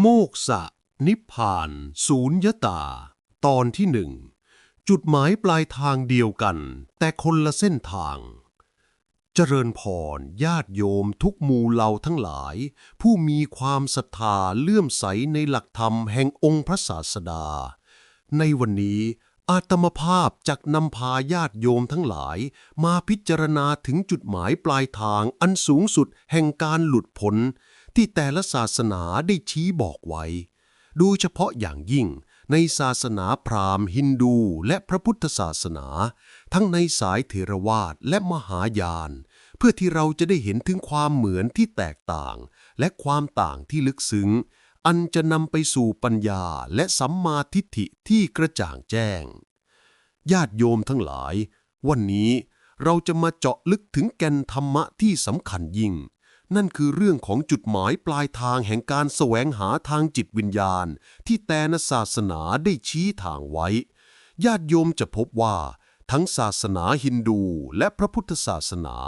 โมกษะ นิพพาน ศูนยตา ตอนที่หนึ่ง จุดหมายปลายทางเดียวกัน แต่คนละเส้นทาง เจริญพรญาติโยมทุกหมู่เหล่าทั้งหลาย ผู้มีความศรัทธาเลื่อมใสในหลักธรรมแห่งองค์พระศาสดา ในวันนี้อาตมภาพจักนำพาญาติโยมทั้งหลาย มาพิจารณาถึงจุดหมายปลายทางอันสูงสุดแห่งการหลุดพ้น ที่แต่ละศาสนาได้ชี้บอกไว้ โดยเฉพาะอย่างยิ่งในศาสนาพราหมณ์ ฮินดูและพระพุทธศาสนา ทั้งในสายเถรวาทและมหายาน เพื่อที่เราจะได้เห็นถึงความเหมือนที่แตกต่าง และความต่างที่ลึกซึ้ง อันจะนำไปสู่ปัญญาและสัมมาทิฏฐิที่กระจ่างแจ้ง ญาติโยมทั้งหลาย วันนี้เราจะมาเจาะลึกถึงแก่นธรรมะที่สำคัญยิ่ง นั่นคือเรื่องของจุดหมายปลายทางแห่งการแสวงหาทางจิตวิญญาณ ที่แต่ละศาสนาได้ชี้ทางไว้ ญาติโยมจะพบว่า ทั้งศาสนาฮินดูและพระพุทธศาสนา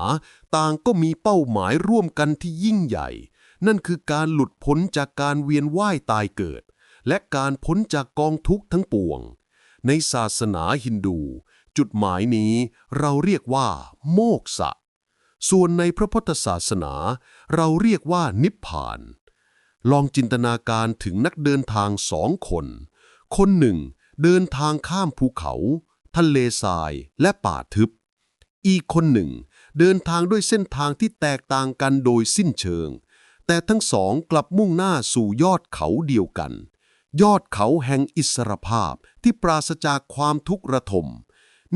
ต่างก็มีเป้าหมายร่วมกันที่ยิ่งใหญ่ นั่นคือการหลุดพ้นจากการเวียนว่ายตายเกิด และการพ้นจากกองทุกข์ทั้งปวง ในศาสนาฮินดู จุดหมายนี้เราเรียกว่า โมกษะ ส่วนในพระพุทธศาสนา เราเรียกว่านิพพาน ลองจินตนาการถึงนักเดินทางสองคน คนหนึ่งเดินทางข้ามภูเขา ทะเลทรายและป่าทึบ อีกคนหนึ่ง เดินทางด้วยเส้นทางที่แตกต่างกันโดยสิ้นเชิง แต่ทั้งสองกลับมุ่งหน้าสู่ยอดเขาเดียวกัน ยอดเขาแห่งอิสรภาพที่ปราศจากความทุกข์ระทม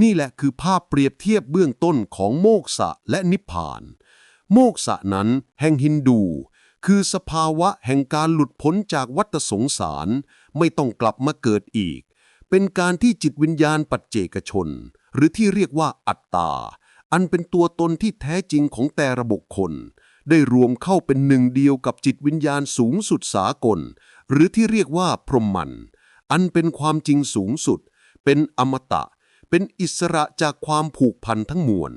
นี่แหละคือภาพเปรียบเทียบเบื้องต้นของโมกษะและนิพพาน โมกษะนั้นแห่งฮินดู คือสภาวะแห่งการหลุดพ้นจากวัฏสงสาร ไม่ต้องกลับมาเกิดอีก เป็นการที่จิตวิญญาณปัจเจกชน หรือที่เรียกว่าอัตตา อันเป็นตัวตนที่แท้จริงของแต่ระบบคน ได้รวมเข้าเป็นหนึ่งเดียวกับจิตวิญญาณสูงสุดสากล หรือที่เรียกว่าพรหมัน อันเป็นความจริงสูงสุด เป็นอมตะ เป็นอิสระจากความผูกพันทั้งมวล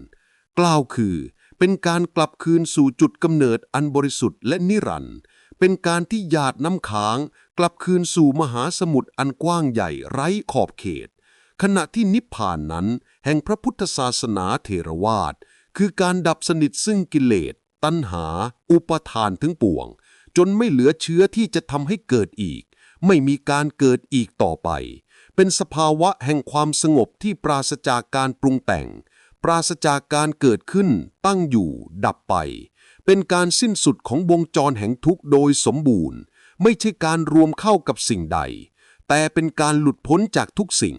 กล่าวคือ เป็นการกลับคืนสู่จุดกำเนิดอันบริสุทธิ์และนิรันดร์เป็นการที่หยาดน้ำค้าง กลับคืนสู่มหาสมุทรอันกว้างใหญ่ไร้ขอบเขต ขณะที่นิพพานนั้น แห่งพระพุทธศาสนาเถรวาทคือการดับสนิทซึ่งกิเลส ตัณหา อุปทานถึงปวง จนไม่เหลือเชื้อที่จะทำให้เกิดอีก ไม่มีการเกิดอีกต่อไป เป็นสภาวะแห่งความสงบที่ปราศจากการปรุงแต่ง ปราศจากการเกิดขึ้น ตั้งอยู่ ดับไป เป็นการสิ้นสุดของวงจรแห่งทุกข์โดยสมบูรณ์ ไม่ใช่การรวมเข้ากับสิ่งใด แต่เป็นการหลุดพ้นจากทุกสิ่ง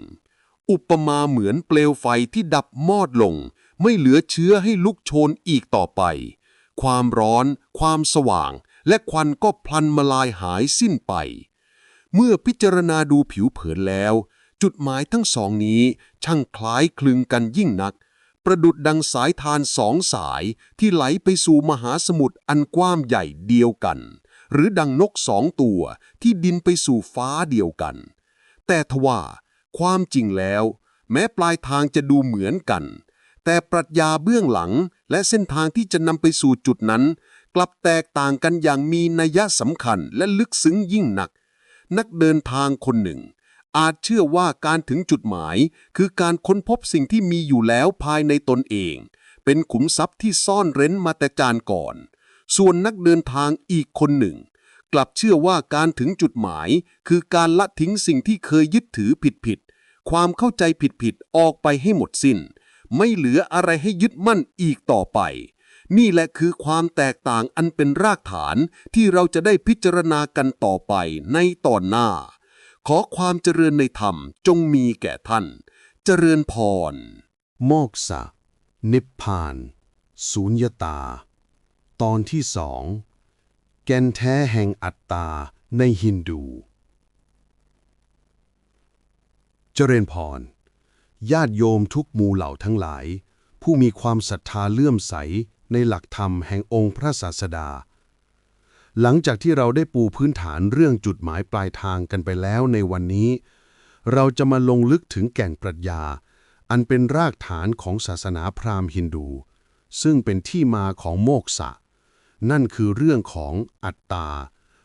อุปมาเหมือนเปลวไฟที่ดับมอดลง ไม่เหลือเชื้อให้ลุกโชนอีกต่อไป ความร้อน ความสว่าง และควันก็พลันมาลายหายสิ้นไป เมื่อพิจารณาดูผิวเผินแล้ว จุดหมายทั้งสองนี้ช่างคล้ายคลึงกันยิ่งนัก ประดุดดังสายทานสองสายที่ไหลไปสู่มหาสมุทรอันกว้างใหญ่เดียวกัน หรือดังนกสองตัวที่บินไปสู่ฟ้าเดียวกัน แต่ทว่า ความจริงแล้ว แม้ปลายทางจะดูเหมือนกัน แต่ปรัชญาเบื้องหลังและเส้นทางที่จะนำไปสู่จุดนั้น กลับแตกต่างกันอย่างมีนัยสำคัญและลึกซึ้งยิ่งหนัก นักเดินทางคนหนึ่ง อาจเชื่อว่าการถึงจุดหมาย คือการค้นพบสิ่งที่มีอยู่แล้วภายในตนเอง เป็นขุมทรัพย์ที่ซ่อนเร้นมาแต่จานก่อน ส่วนนักเดินทางอีกคนหนึ่ง กลับเชื่อว่าการถึงจุดหมาย คือการละทิ้งสิ่งที่เคยยึดถือผิดๆความเข้าใจผิดๆออกไปให้หมดสิ้น ไม่เหลืออะไรให้ยึดมั่นอีกต่อไป นี่แหละคือความแตกต่างอันเป็นรากฐานที่เราจะได้พิจารณากันต่อไปในตอนหน้า ขอความเจริญในธรรมจงมีแก่ท่าน เจริญพร โมกษะ นิพพานสูญยตา ตอนที่สองแกนแท้แห่งอัตตาในฮินดู เจริญพร ญาติโยมทุกหมู่เหล่าทั้งหลาย ผู้มีความศรัทธาเลื่อมใส ในหลักธรรมแห่งองค์พระศาสดา หลังจากที่เราได้ปูพื้นฐานเรื่องจุดหมายปลายทางกันไปแล้วในวันนี้ เราจะมาลงลึกถึงแก่นปรัชญา อันเป็นรากฐานของศาสนาพราหมณ์ฮินดู ซึ่งเป็นที่มาของโมกษะ นั่นคือเรื่องของอัตตา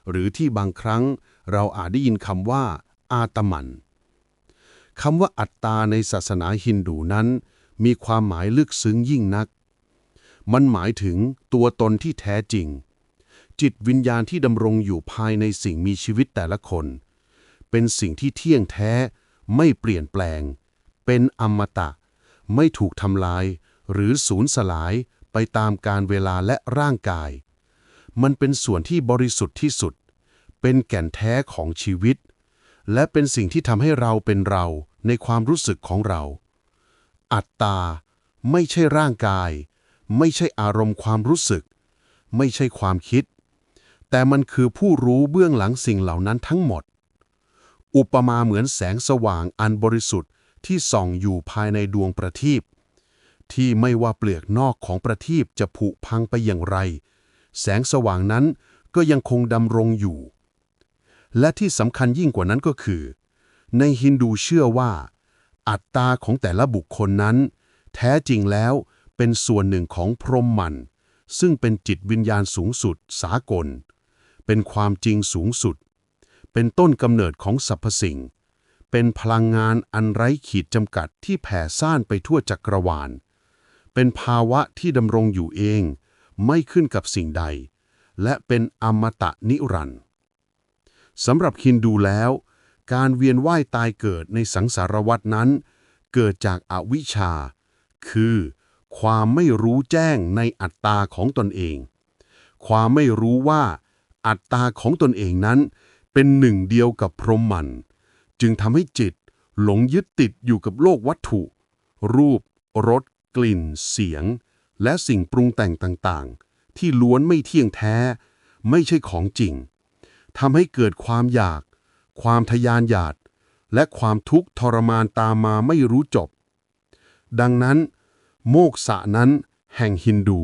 หรือที่บางครั้งเราอาจได้ยินคำว่า อาตมันคำว่าอัตตาในศาสนาฮินดูนั้น มีความหมายลึกซึ้งยิ่งนัก มันหมายถึงตัวตนที่แท้จริง จิตวิญญาณที่ดำรงอยู่ภายในสิ่งมีชีวิตแต่ละคน เป็นสิ่งที่เที่ยงแท้ไม่เปลี่ยนแปลง เป็นอมตะ ไม่ถูกทำลาย หรือสูญสลายไปตามการเวลาและร่างกาย มันเป็นส่วนที่บริสุทธิ์ที่สุด เป็นแก่นแท้ของชีวิต และเป็นสิ่งที่ทำให้เราเป็นเราในความรู้สึกของเรา อัตตา ไม่ใช่ร่างกาย ไม่ใช่อารมณ์ความรู้สึก ไม่ใช่ความคิด แต่มันคือผู้รู้เบื้องหลังสิ่งเหล่านั้นทั้งหมด อุปมาเหมือนแสงสว่างอันบริสุทธิ์ที่ส่องอยู่ภายในดวงประทีปที่ไม่ว่าเปลือกนอกของประทีปจะผุพังไปอย่างไร แสงสว่างนั้นก็ยังคงดำรงอยู่ และที่สำคัญยิ่งกว่านั้นก็คือ ในฮินดูเชื่อว่า อัตตาของแต่ละบุคคลนั้น แท้จริงแล้ว เป็นส่วนหนึ่งของพรหมมัน ซึ่งเป็นจิตวิญญาณสูงสุด สากล เป็นความจริงสูงสุด เป็นต้นกำเนิดของสรรพสิ่ง เป็นพลังงานอันไร้ขีดจำกัดที่แผ่ซ่านไปทั่วจักรวาล เป็นภาวะที่ดำรงอยู่เอง ไม่ขึ้นกับสิ่งใด และเป็นอมตะนิรันดร์สำหรับฮินดูแล้ว การเวียนว่ายตายเกิดในสังสารวัฏนั้น เกิดจากอาวิชชา คือ ความไม่รู้แจ้งในอัตตาของตนเอง ความไม่รู้ว่าอัตตาของตนเองนั้นเป็นหนึ่งเดียวกับพรหมมัน จึงทำให้จิตหลงยึดติดอยู่กับโลกวัตถุ รูปรสกลิ่น เสียง และสิ่งปรุงแต่งต่างๆ ที่ล้วนไม่เที่ยงแท้ ไม่ใช่ของจริงทำให้เกิดความอยาก ความทยานอยากและความทุกข์ทรมานตามมาไม่รู้จบ ดังนั้น โมกษะนั้นแห่งฮินดู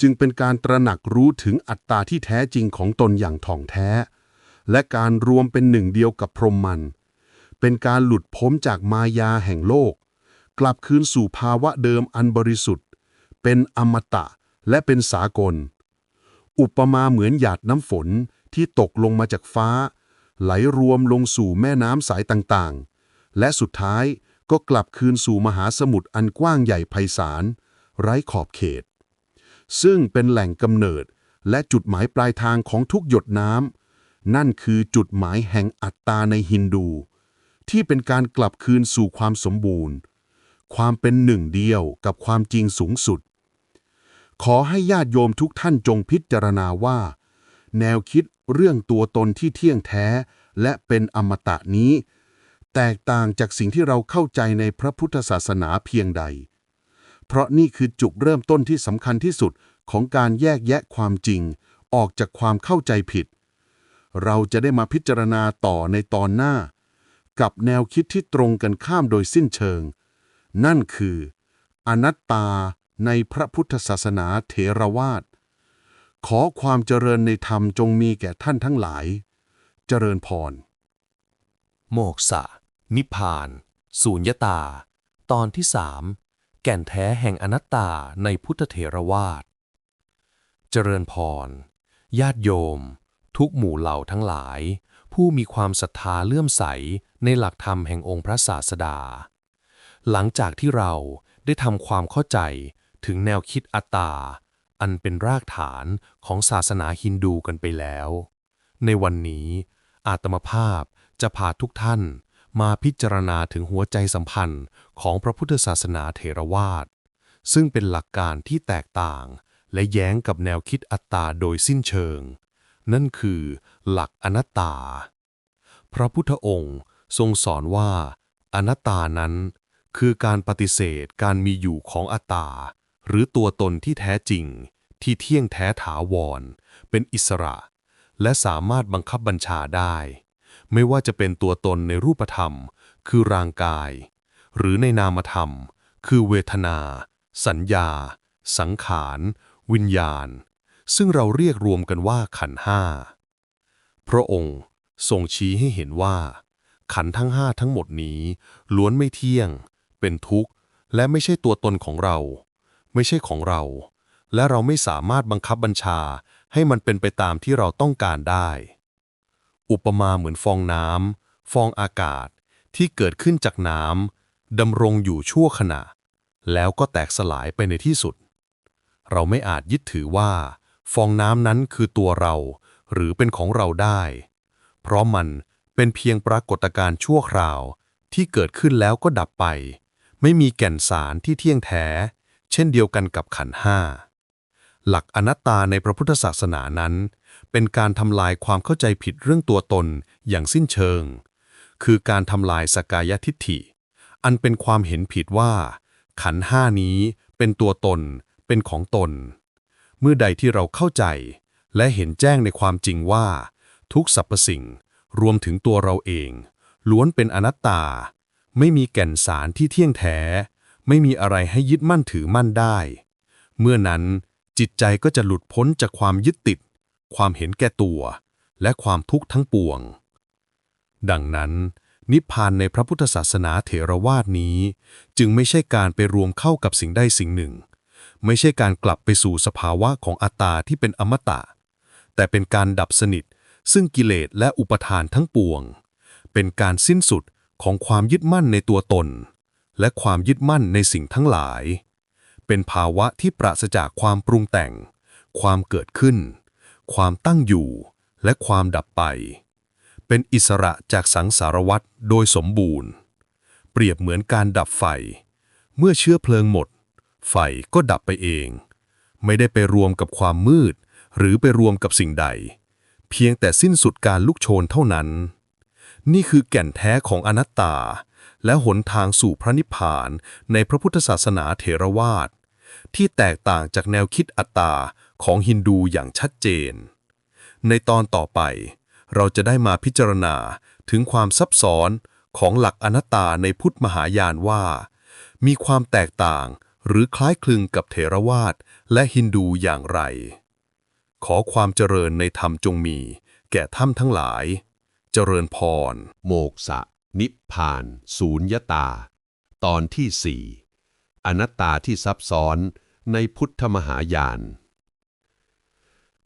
จึงเป็นการตระหนักรู้ถึงอัตตาที่แท้จริงของตนอย่างถ่องแท้ และการรวมเป็นหนึ่งเดียวกับพรหมมัน เป็นการหลุดพ้นจากมายาแห่งโลก กลับคืนสู่ภาวะเดิมอันบริสุทธิ์ เป็นอมตะและเป็นสากล อุปมาเหมือนหยาดน้ำฝนที่ตกลงมาจากฟ้า ไหลรวมลงสู่แม่น้ำสายต่างๆ และสุดท้าย ก็กลับคืนสู่มหาสมุทรอันกว้างใหญ่ไพศาล ไร้ขอบเขต ซึ่งเป็นแหล่งกำเนิดและจุดหมายปลายทางของทุกหยดน้ำนั่นคือจุดหมายแห่งอัตตาในฮินดู ที่เป็นการกลับคืนสู่ความสมบูรณ์ ความเป็นหนึ่งเดียวกับความจริงสูงสุด ขอให้ญาติโยมทุกท่านจงพิจารณาว่า แนวคิดเรื่องตัวตนที่เที่ยงแท้และเป็นอมตะนี้ แตกต่างจากสิ่งที่เราเข้าใจในพระพุทธศาสนาเพียงใด เพราะนี่คือจุดเริ่มต้นที่สำคัญที่สุดของการแยกแยะความจริง ออกจากความเข้าใจผิด เราจะได้มาพิจารณาต่อในตอนหน้า กับแนวคิดที่ตรงกันข้ามโดยสิ้นเชิง นั่นคือ อนัตตาในพระพุทธศาสนาเถรวาท ขอความเจริญในธรรมจงมีแก่ท่านทั้งหลาย เจริญพร โมกษะ นิพพานสูญญตา ตอนที่สามแก่นแท้แห่งอนัตตาในพุทธเถรวาท เจริญพร ญาติโยม ทุกหมู่เหล่าทั้งหลาย ผู้มีความศรัทธาเลื่อมใสในหลักธรรมแห่งองค์พระศาสดา หลังจากที่เราได้ทำความเข้าใจถึงแนวคิดอัตตา อันเป็นรากฐานของศาสนาฮินดูกันไปแล้ว ในวันนี้อาตมภาพจะพาทุกท่าน มาพิจารณาถึงหัวใจสัมพันธ์ของพระพุทธศาสนาเถรวาทซึ่งเป็นหลักการที่แตกต่าง และแย้งกับแนวคิดอัตตาโดยสิ้นเชิง นั่นคือหลักอนัตตา พระพุทธองค์ทรงสอนว่า อนัตตานั้น คือการปฏิเสธการมีอยู่ของอัตตา หรือตัวตนที่แท้จริง ที่เที่ยงแท้ถาวร เป็นอิสระ และสามารถบังคับบัญชาได้ ไม่ว่าจะเป็นตัวตนในรูปธรรม คือร่างกาย หรือในนามธรรม คือเวทนา สัญญา สังขาร วิญญาณ ซึ่งเราเรียกรวมกันว่าขันห้า พระองค์ทรงชี้ให้เห็นว่า ขันทั้งห้าทั้งหมดนี้ล้วนไม่เที่ยง เป็นทุกข์ และไม่ใช่ตัวตนของเรา ไม่ใช่ของเรา และเราไม่สามารถบังคับบัญชาให้มันเป็นไปตามที่เราต้องการได้ อุปมาเหมือนฟองน้ำ ฟองอากาศที่เกิดขึ้นจากน้ำดำรงอยู่ชั่วขณะ แล้วก็แตกสลายไปในที่สุด เราไม่อาจยึดถือว่า ฟองน้ำนั้นคือตัวเรา หรือเป็นของเราได้ เพราะมันเป็นเพียงปรากฏการณ์ชั่วคราว ที่เกิดขึ้นแล้วก็ดับไป ไม่มีแก่นสารที่เที่ยงแท้ เช่นเดียวกันกับขันห้าหลักอนัตตาในพระพุทธศาสนานั้น เป็นการทำลายความเข้าใจผิดเรื่องตัวตนอย่างสิ้นเชิง คือการทำลายสกายทิฏฐิ อันเป็นความเห็นผิดว่า ขันห้านี้เป็นตัวตน เป็นของตน เมื่อใดที่เราเข้าใจ และเห็นแจ้งในความจริงว่า ทุกสรรพสิ่ง รวมถึงตัวเราเอง ล้วนเป็นอนัตตา ไม่มีแก่นสารที่เที่ยงแท้ ไม่มีอะไรให้ยึดมั่นถือมั่นได้ เมื่อนั้นจิตใจก็จะหลุดพ้นจากความยึดติด ความเห็นแก่ตัว และความทุกข์ทั้งปวง ดังนั้น นิพพานในพระพุทธศาสนาเถรวาทนี้ จึงไม่ใช่การไปรวมเข้ากับสิ่งใดสิ่งหนึ่ง ไม่ใช่การกลับไปสู่สภาวะของอัตตาที่เป็นอมตะ แต่เป็นการดับสนิท ซึ่งกิเลสและอุปทานทั้งปวง เป็นการสิ้นสุดของความยึดมั่นในตัวตน และความยึดมั่นในสิ่งทั้งหลาย เป็นภาวะที่ปราศจากความปรุงแต่ง ความเกิดขึ้น ความตั้งอยู่ และความดับไป เป็นอิสระจากสังสารวัฏโดยสมบูรณ์ เปรียบเหมือนการดับไฟ เมื่อเชื้อเพลิงหมด ไฟก็ดับไปเอง ไม่ได้ไปรวมกับความมืด หรือไปรวมกับสิ่งใด เพียงแต่สิ้นสุดการลุกโชนเท่านั้น นี่คือแก่นแท้ของอนัตตา และหนทางสู่พระนิพพานในพระพุทธศาสนาเถรวาท ที่แตกต่างจากแนวคิดอัตตาของฮินดูอย่างชัดเจน ในตอนต่อไป เราจะได้มาพิจารณาถึงความซับซ้อนของหลักอนัตตาในพุทธมหายานว่า มีความแตกต่างหรือคล้ายคลึงกับเถรวาทและฮินดูอย่างไร ขอความเจริญในธรรมจงมี แก่ท่านทั้งหลาย เจริญพร โมกษะ นิพพาน ศูนยตา ตอนที่สี่ อนัตตาที่ซับซ้อนในพุทธมหายาน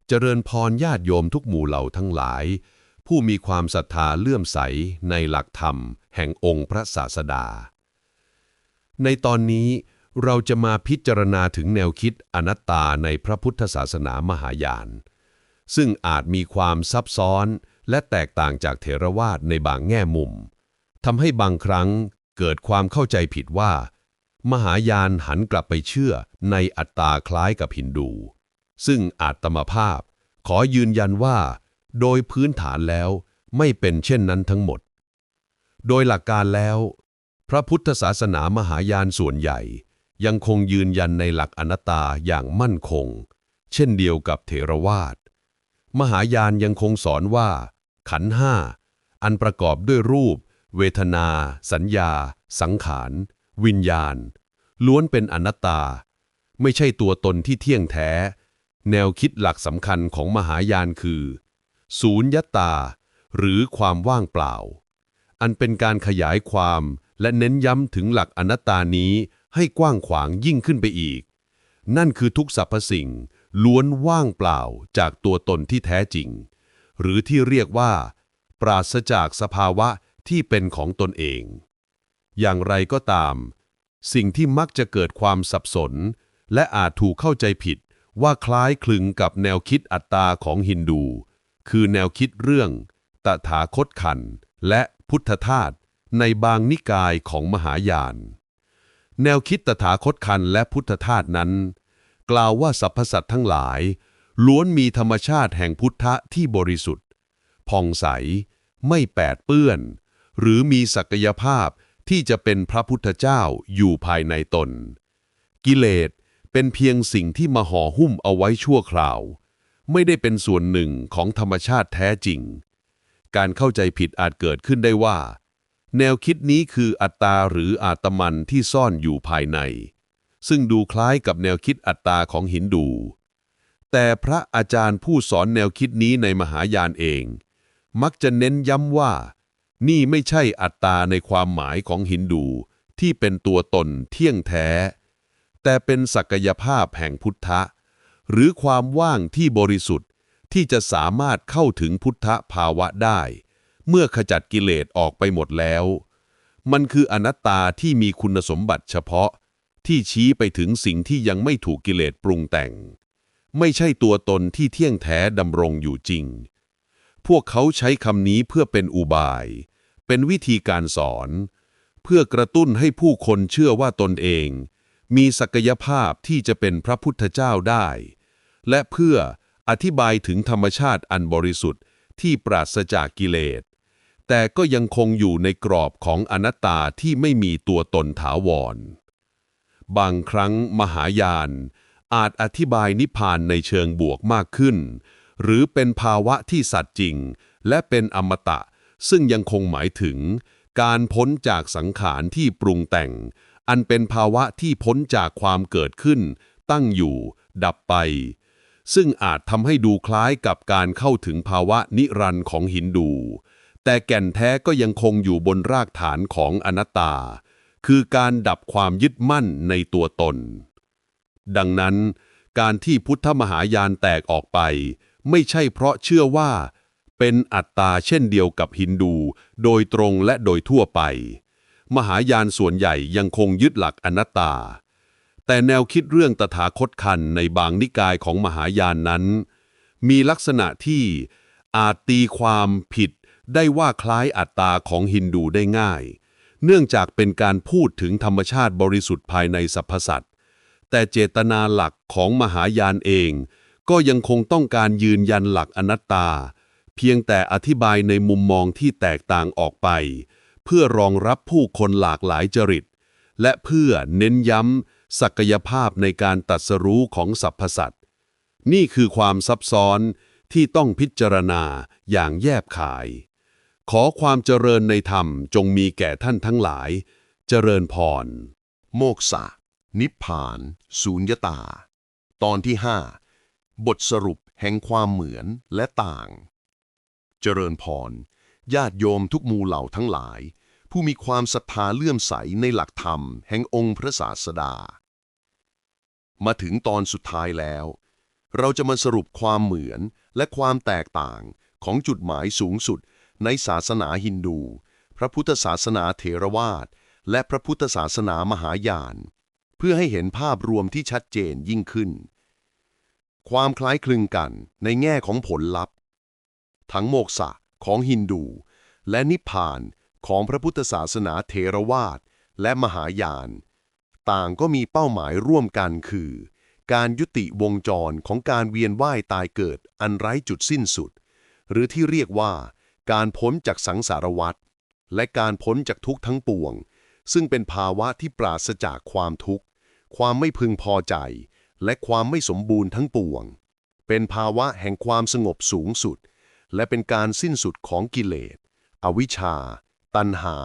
เจริญพรญาติโยมทุกหมู่เหล่าทั้งหลาย ผู้มีความศรัทธาเลื่อมใสในหลักธรรม แห่งองค์พระศาสดา ในตอนนี้เราจะมาพิจารณาถึงแนวคิดอนัตตาในพระพุทธศาสนามหายาน ซึ่งอาจมีความซับซ้อนและแตกต่างจากเถรวาทในบางแง่มุมทำให้บางครั้งเกิดความเข้าใจผิดว่า มหายานหันกลับไปเชื่อในอัตตาคล้ายกับฮินดู ซึ่งอาตมภาพ ขอยืนยันว่า โดยพื้นฐานแล้วไม่เป็นเช่นนั้นทั้งหมด โดยหลักการแล้ว พระพุทธศาสนามหายานส่วนใหญ่ ยังคงยืนยันในหลักอนัตตาอย่างมั่นคง เช่นเดียวกับเถรวาท มหายานยังคงสอนว่า ขันห้าอันประกอบด้วยรูป เวทนา สัญญา สังขาร วิญญาณ ล้วนเป็นอนัตตา ไม่ใช่ตัวตนที่เที่ยงแท้ แนวคิดหลักสำคัญของมหายานคือ ศูนยตา หรือความว่างเปล่า อันเป็นการขยายความและเน้นย้ำถึงหลักอนัตตานี้ให้กว้างขวางยิ่งขึ้นไปอีก นั่นคือทุกสรรพสิ่ง ล้วนว่างเปล่าจากตัวตนที่แท้จริง หรือที่เรียกว่า ปราศจากสภาวะที่เป็นของตนเอง อย่างไรก็ตาม สิ่งที่มักจะเกิดความสับสน และอาจถูกเข้าใจผิดว่าคล้ายคลึงกับแนวคิดอัตตาของฮินดู คือแนวคิดเรื่อง ตถาคตขันและพุทธทาสในบางนิกายของมหายาน แนวคิดตถาคตขันและพุทธทาสนั้น กล่าวว่าสรรพสัตว์ทั้งหลาย ล้วนมีธรรมชาติแห่งพุทธะที่บริสุทธิ์ผ่องใส ไม่แปดเปื้อน หรือมีศักยภาพ ที่จะเป็นพระพุทธเจ้าอยู่ภายในตน กิเลสเป็นเพียงสิ่งที่มาห่อหุ้มเอาไว้ชั่วคราว ไม่ได้เป็นส่วนหนึ่งของธรรมชาติแท้จริง การเข้าใจผิดอาจเกิดขึ้นได้ว่า แนวคิดนี้คืออัตตาหรืออาตมันที่ซ่อนอยู่ภายใน ซึ่งดูคล้ายกับแนวคิดอัตตาของหินดู แต่พระอาจารย์ผู้สอนแนวคิดนี้ในมหายานเอง มักจะเน้นย้ำว่า นี่ไม่ใช่อัตตาในความหมายของหินดูที่เป็นตัวตนเที่ยงแท้ แต่เป็นศักยภาพแห่งพุทธะ หรือความว่างที่บริสุทธิ์ที่จะสามารถเข้าถึงพุทธภาวะได้ เมื่อขจัดกิเลสออกไปหมดแล้ว มันคืออนัตตาที่มีคุณสมบัติเฉพาะ ที่ชี้ไปถึงสิ่งที่ยังไม่ถูกกิเลสปรุงแต่ง ไม่ใช่ตัวตนที่เที่ยงแท้ดำรงอยู่จริง พวกเขาใช้คำนี้เพื่อเป็นอุบาย เป็นวิธีการสอน เพื่อกระตุ้นให้ผู้คนเชื่อว่าตนเอง มีศักยภาพที่จะเป็นพระพุทธเจ้าได้ และเพื่ออธิบายถึงธรรมชาติอันบริสุทธิ์ที่ปราศจากกิเลส แต่ก็ยังคงอยู่ในกรอบของอนัตตาที่ไม่มีตัวตนถาวร บางครั้งมหายาน อาจอธิบายนิพพานในเชิงบวกมากขึ้น หรือเป็นภาวะที่สัตย์จริง และเป็นอมตะ ซึ่งยังคงหมายถึง การพ้นจากสังขารที่ปรุงแต่ง อันเป็นภาวะที่พ้นจากความเกิดขึ้น ตั้งอยู่ ดับไป ซึ่งอาจทำให้ดูคล้ายกับการเข้าถึงภาวะนิรันดร์ของฮินดู แต่แก่นแท้ก็ยังคงอยู่บนรากฐานของอนัตตา คือการดับความยึดมั่นในตัวตน ดังนั้น การที่พุทธมหายานแตกออกไป ไม่ใช่เพราะเชื่อว่า เป็นอัตตาเช่นเดียวกับฮินดู โดยตรงและโดยทั่วไป มหายานส่วนใหญ่ยังคงยึดหลักอนัตตา แต่แนวคิดเรื่องตถาคตคันในบางนิกายของมหายานนั้น มีลักษณะที่อาจตีความผิดได้ว่าคล้ายอัตตาของฮินดูได้ง่าย เนื่องจากเป็นการพูดถึงธรรมชาติบริสุทธิ์ภายในสรรพสัตว์แต่เจตนาหลักของมหายานเอง ก็ยังคงต้องการยืนยันหลักอนัตตา เพียงแต่อธิบายในมุมมองที่แตกต่างออกไป เพื่อรองรับผู้คนหลากหลายจริต และเพื่อเน้นย้ำศักยภาพในการตัดสรู้ของสรรพสัตว์นี่คือความซับซ้อนที่ต้องพิจารณาอย่างแยบขาย ขอความเจริญในธรรมจงมีแก่ท่านทั้งหลาย เจริญพร โมกษะ นิพพานสูญญตา ตอนที่ห้าบทสรุปแห่งความเหมือนและต่าง เจริญพร ญาติโยมทุกหมู่เหล่าทั้งหลาย ผู้มีความศรัทธาเลื่อมใสในหลักธรรมแห่งองค์พระศาสดา มาถึงตอนสุดท้ายแล้ว เราจะมาสรุปความเหมือนและความแตกต่างของจุดหมายสูงสุดในศาสนาฮินดู พระพุทธศาสนาเถรวาท และพระพุทธศาสนามหายาน เพื่อให้เห็นภาพรวมที่ชัดเจนยิ่งขึ้น ความคล้ายคลึงกันในแง่ของผลลัพธ์ ทั้งโมกษะของฮินดู และนิพพานของพระพุทธศาสนาเถรวาทและมหายาน ต่างก็มีเป้าหมายร่วมกันคือ การยุติวงจรของการเวียนว่ายตายเกิดอันไร้จุดสิ้นสุด หรือที่เรียกว่า การพ้นจากสังสารวัฏและการพ้นจากทุกทั้งปวง ซึ่งเป็นภาวะที่ปราศจากความทุกข์ ความไม่พึงพอใจ และความไม่สมบูรณ์ทั้งปวง เป็นภาวะแห่งความสงบสูงสุด และเป็นการสิ้นสุดของกิเลส อวิชชา ตัณหา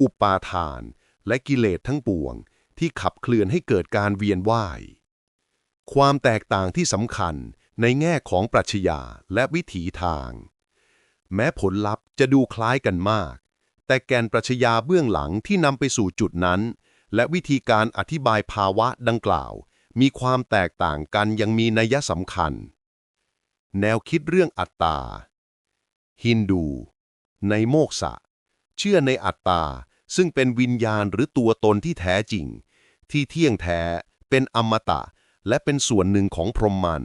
อุปาทาน และกิเลสทั้งปวง ที่ขับเคลื่อนให้เกิดการเวียนว่าย ความแตกต่างที่สำคัญในแง่ของปรัชญาและวิถีทาง แม้ผลลัพธ์จะดูคล้ายกันมาก แต่แกนปรัชญาเบื้องหลังที่นำไปสู่จุดนั้น และวิธีการอธิบายภาวะดังกล่าว มีความแตกต่างกันอยังมีนัยสำคัญ แนวคิดเรื่องอัตตา ฮินดู ในโมกษะ เชื่อในอัตตา ซึ่งเป็นวิญญาณหรือตัวตนที่แท้จริง ที่เที่ยงแท้ เป็นอมตะ และเป็นส่วนหนึ่งของพรหมมัน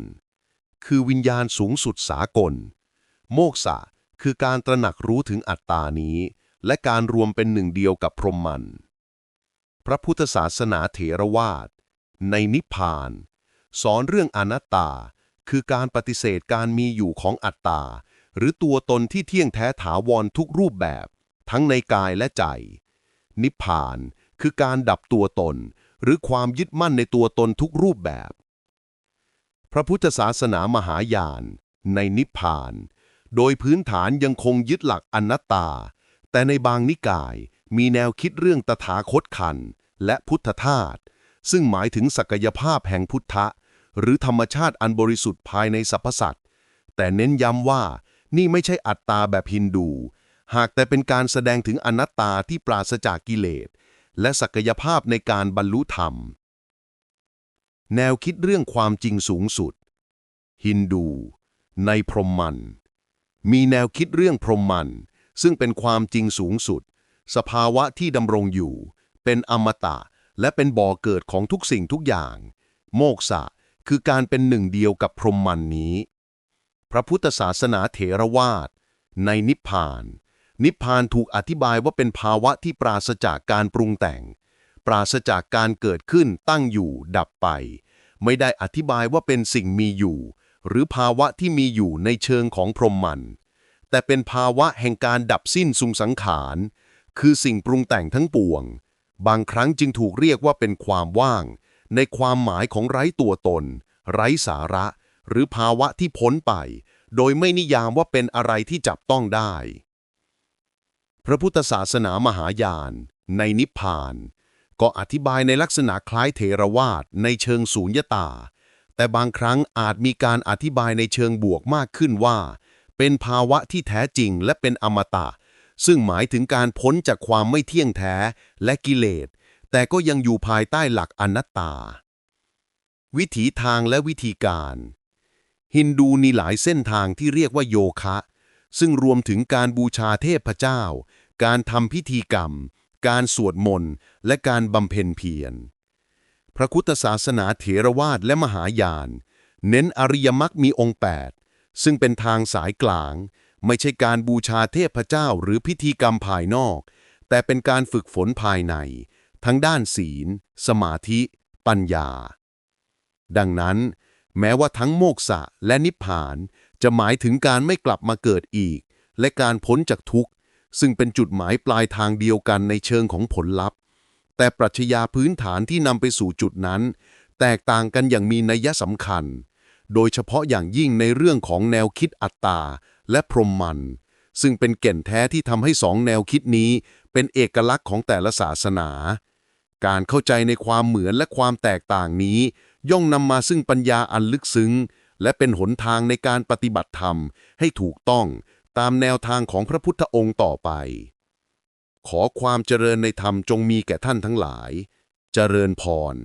คือวิญญาณสูงสุดสากล โมกษะคือการตระหนักรู้ถึงอัตตานี้ และการรวมเป็นหนึ่งเดียวกับพรหมมัน พระพุทธศาสนาเถรวาท ในนิพพาน สอนเรื่องอนัตตา คือการปฏิเสธการมีอยู่ของอัตตา หรือตัวตนที่เที่ยงแท้ถาวรทุกรูปแบบ ทั้งในกายและใจ นิพพานคือการดับตัวตน หรือความยึดมั่นในตัวตนทุกรูปแบบ พระพุทธศาสนามหายาน ในนิพพาน โดยพื้นฐานยังคงยึดหลักอนัตตา แต่ในบางนิกายมีแนวคิดเรื่องตถาคตคันและพุทธทาสซึ่งหมายถึงศักยภาพแห่งพุทธะ หรือธรรมชาติอันบริสุทธิ์ภายในสรรพสัตว์แต่เน้นย้ำว่า นี่ไม่ใช่อัตตาแบบฮินดู หากแต่เป็นการแสดงถึงอนัตตาที่ปราศจากกิเลส และศักยภาพในการบรรลุธรรม แนวคิดเรื่องความจริงสูงสุด ฮินดู ในพรหมมันมีแนวคิดเรื่องพรหมมันซึ่งเป็นความจริงสูงสุด สภาวะที่ดำรงอยู่ เป็นอมตะ และเป็นบ่อเกิดของทุกสิ่งทุกอย่าง โมกษะคือการเป็นหนึ่งเดียวกับพรหมมันนี้ พระพุทธศาสนาเถรวาท ในนิพพาน นิพพานถูกอธิบายว่าเป็นภาวะที่ปราศจากการปรุงแต่ง ปราศจากการเกิดขึ้นตั้งอยู่ดับไป ไม่ได้อธิบายว่าเป็นสิ่งมีอยู่ หรือภาวะที่มีอยู่ในเชิงของพรหมมัน แต่เป็นภาวะแห่งการดับสิ้นสุงสังขาร คือสิ่งปรุงแต่งทั้งปวง บางครั้งจึงถูกเรียกว่าเป็นความว่าง ในความหมายของไร้ตัวตน ไร้สาระ หรือภาวะที่พ้นไป โดยไม่นิยามว่าเป็นอะไรที่จับต้องได้ พระพุทธศาสนามหายาน ในนิพพาน ก็อธิบายในลักษณะคล้ายเทรวาทในเชิงสูญญตา แต่บางครั้งอาจมีการอธิบายในเชิงบวกมากขึ้นว่า เป็นภาวะที่แท้จริงและเป็นอมตะ ซึ่งหมายถึงการพ้นจากความไม่เที่ยงแท้และกิเลสแต่ก็ยังอยู่ภายใต้หลักอนัตตา วิถีทางและวิธีการ ฮินดูมีหลายเส้นทางที่เรียกว่าโยคะ ซึ่งรวมถึงการบูชาเทพเจ้า การทำพิธีกรรม การสวดมนต์ และการบำเพ็ญเพียร พระพุทธศาสนาเถรวาทและมหายาน เน้นอริยมรรคมีองค์ 8 ซึ่งเป็นทางสายกลาง ไม่ใช่การบูชาเทพเจ้าหรือพิธีกรรมภายนอก แต่เป็นการฝึกฝนภายใน ทั้งด้านศีล สมาธิ ปัญญา ดังนั้น แม้ว่าทั้งโมกษะและนิพพาน จะหมายถึงการไม่กลับมาเกิดอีก และการพ้นจากทุกข์ ซึ่งเป็นจุดหมายปลายทางเดียวกันในเชิงของผลลัพธ์ แต่ปรัชญาพื้นฐานที่นำไปสู่จุดนั้น แตกต่างกันอย่างมีนัยสำคัญ โดยเฉพาะอย่างยิ่งในเรื่องของแนวคิดอัตตาและพรหมมัน ซึ่งเป็นแก่นแท้ที่ทำให้สองแนวคิดนี้ เป็นเอกลักษณ์ของแต่ละศาสนา การเข้าใจในความเหมือนและความแตกต่างนี้ ย่อมนำมาซึ่งปัญญาอันลึกซึ้ง และเป็นหนทางในการปฏิบัติธรรมให้ถูกต้องตามแนวทางของพระพุทธองค์ต่อไป ขอความเจริญในธรรมจงมีแก่ท่านทั้งหลาย เจริญพร